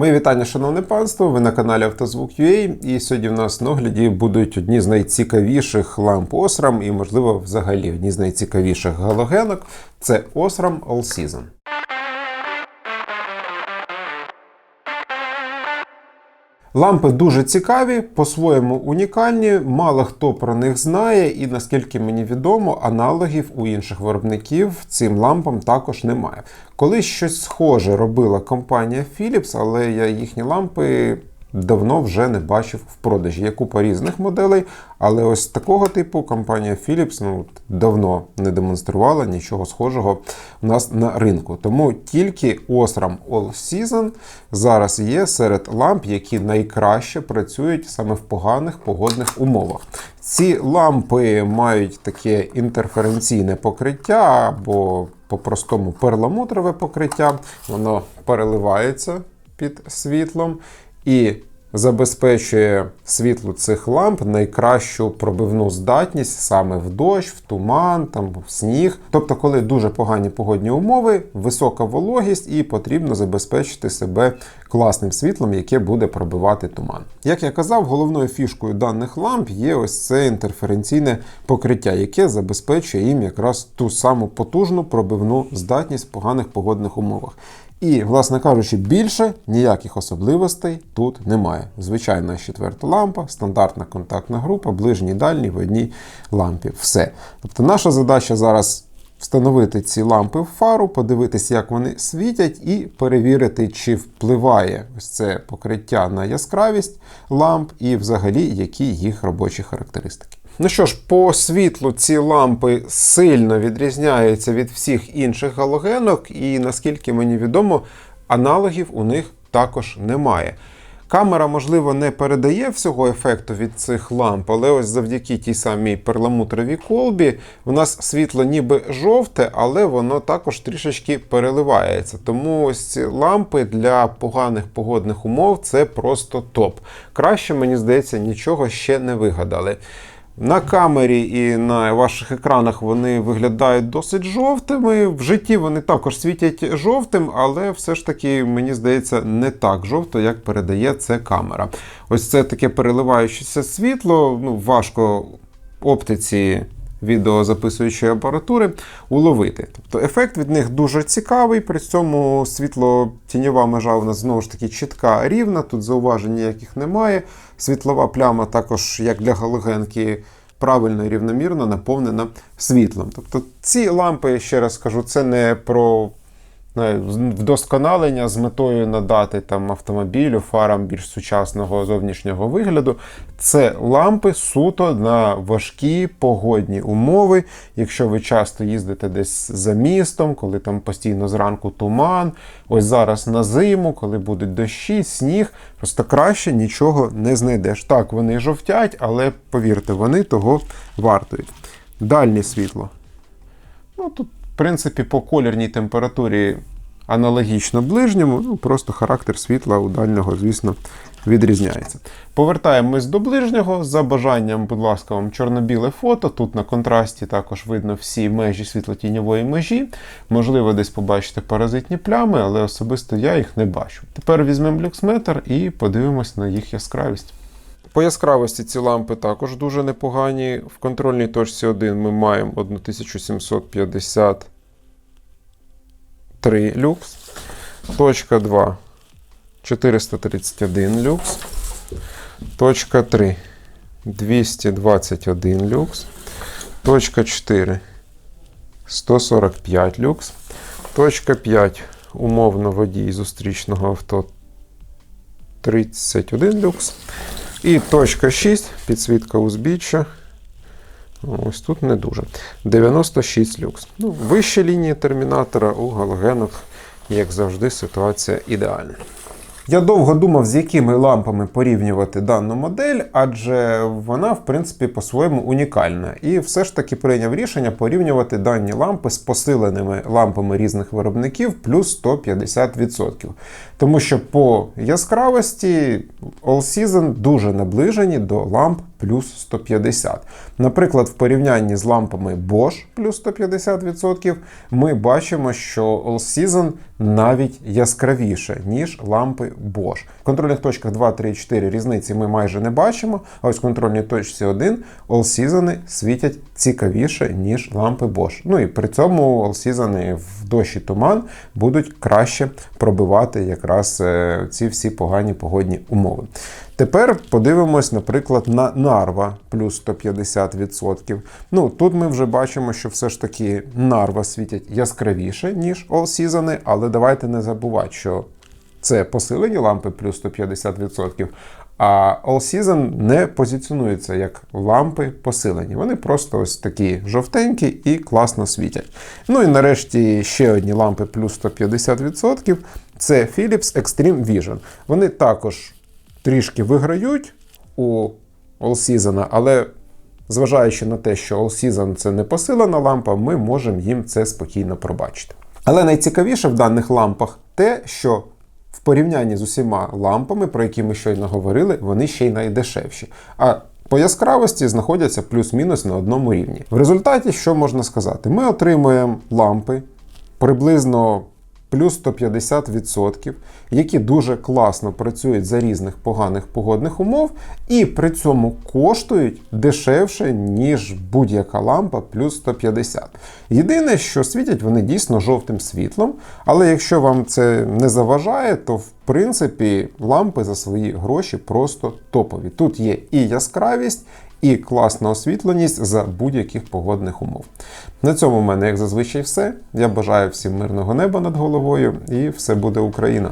Мої вітання, шановне панство. Ви на каналі Автозвук.ua і сьогодні в нас на огляді будуть одні з найцікавіших ламп Osram і, можливо, взагалі одні з найцікавіших галогенок. Це Osram All Season. Лампи дуже цікаві, по-своєму унікальні. Мало хто про них знає, і наскільки мені відомо, аналогів у інших виробників цим лампам також немає. Колись щось схоже робила компанія Philips, але я їхні лампи давно вже не бачив в продажі. Є купа різних моделей, але ось такого типу компанія Philips ну, давно не демонструвала нічого схожого у нас на ринку. Тому тільки Osram All Season зараз є серед ламп, які найкраще працюють саме в поганих погодних умовах. Ці лампи мають таке інтерференційне покриття або по-простому перламутрове покриття, воно переливається під світлом і забезпечує світлу цих ламп найкращу пробивну здатність саме в дощ, в туман, там, в сніг. Тобто, коли дуже погані погодні умови, висока вологість і потрібно забезпечити себе класним світлом, яке буде пробивати туман. Як я казав, головною фішкою даних ламп є ось це інтерференційне покриття, яке забезпечує їм якраз ту саму потужну пробивну здатність в поганих погодних умовах. І, власне кажучи, більше ніяких особливостей тут немає. Звичайна четверта лампа, стандартна контактна група, ближній дальній в одній лампі. Все. Тобто наша задача зараз встановити ці лампи в фару, подивитися, як вони світять, і перевірити, чи впливає ось це покриття на яскравість ламп і взагалі які їх робочі характеристики. Ну що ж, по світлу ці лампи сильно відрізняються від всіх інших галогенок, і наскільки мені відомо, аналогів у них також немає. Камера, можливо, не передає всього ефекту від цих ламп, але ось завдяки тій самій перламутровій колбі у нас світло ніби жовте, але воно також трішечки переливається. Тому ось ці лампи для поганих погодних умов це просто топ. Краще, мені здається, нічого ще не вигадали. На камері і на ваших екранах вони виглядають досить жовтими. В житті вони також світять жовтим, але все ж таки, мені здається, не так жовто, як передає це камера. Ось це таке переливаючеся світло, ну, важко оптиці відеозаписуючої апаратури уловити. Тобто ефект від них дуже цікавий, при цьому світло-тіньова межа у нас знову ж таки чітка, рівна, тут зауважень ніяких немає. Світлова пляма також, як для галогенки, правильно і рівномірно наповнена світлом. Тобто ці лампи, ще раз скажу, це не про вдосконалення з метою надати там автомобілю, фарам більш сучасного зовнішнього вигляду. Це лампи суто на важкі погодні умови. Якщо ви часто їздите десь за містом, коли там постійно зранку туман, ось зараз на зиму, коли будуть дощі, сніг, просто краще нічого не знайдеш. Так, вони жовтять, але повірте, вони того вартують. Дальнє світло. Ну, Тут, принципі, по колірній температурі аналогічно ближньому, ну просто характер світла у дальнього, звісно, відрізняється. Повертаємось до ближнього. За бажанням, будь ласка, вам чорно-біле фото. Тут на контрасті також видно всі межі світлотіньової межі. Можливо, десь побачите паразитні плями, але особисто я їх не бачу. Тепер візьмемо люксметр і подивимось на їх яскравість. По яскравості ці лампи також дуже непогані. В контрольній точці 1 ми маємо 1753 люкс. Точка 2 431 люкс. Точка 3 221 люкс. Точка 4 145 люкс. Точка 5 умовно водій зустрічного авто 31 люкс. І точка 6, підсвітка узбіччя. Ось тут не дуже. 96 люкс. Ну, Вища лінія термінатора у галогенах, як завжди, ситуація ідеальна. Я довго думав, з якими лампами порівнювати дану модель, адже вона, в принципі, по-своєму унікальна. І все ж таки прийняв рішення порівнювати дані лампи з посиленими лампами різних виробників плюс 150%. Тому що по яскравості All Season дуже наближені до ламп плюс 150. Наприклад, в порівнянні з лампами Bosch плюс 150%, ми бачимо, що All Season навіть яскравіше, ніж лампи Bosch. В контрольних точках 2, 3, 4 різниці ми майже не бачимо, а ось в контрольній точці 1 All Season світять цікавіше, ніж лампи Bosch. Ну і при цьому All Season в дощ і туман будуть краще пробивати якраз е, ці всі погані погодні умови. Тепер подивимось, наприклад, на Нарва плюс 150%. Ну, тут ми вже бачимо, що все ж таки Нарва світять яскравіше, ніж All Season, але давайте не забувати, що це посилені лампи плюс 150%, а All Season не позиціонуються як лампи посилені. Вони просто ось такі жовтенькі і класно світять. Ну і нарешті ще одні лампи плюс 150%. Це Philips Extreme Vision. Вони також трішки виграють у All Season, але зважаючи на те, що All Season це не посилена лампа, ми можемо їм це спокійно пробачити. Але найцікавіше в даних лампах те, що в порівнянні з усіма лампами, про які ми щойно говорили, вони ще й найдешевші. А по яскравості знаходяться плюс-мінус на одному рівні. В результаті, що можна сказати? Ми отримуємо лампи приблизно плюс 150%, які дуже класно працюють за різних поганих погодних умов, і при цьому коштують дешевше, ніж будь-яка лампа плюс 150. Єдине, що світять вони дійсно жовтим світлом, але якщо вам це не заважає, то в принципі лампи за свої гроші просто топові. Тут є і яскравість, і класна освітленість за будь-яких погодних умов. На цьому в мене, як зазвичай, все. Я бажаю всім мирного неба над головою, і все буде Україна!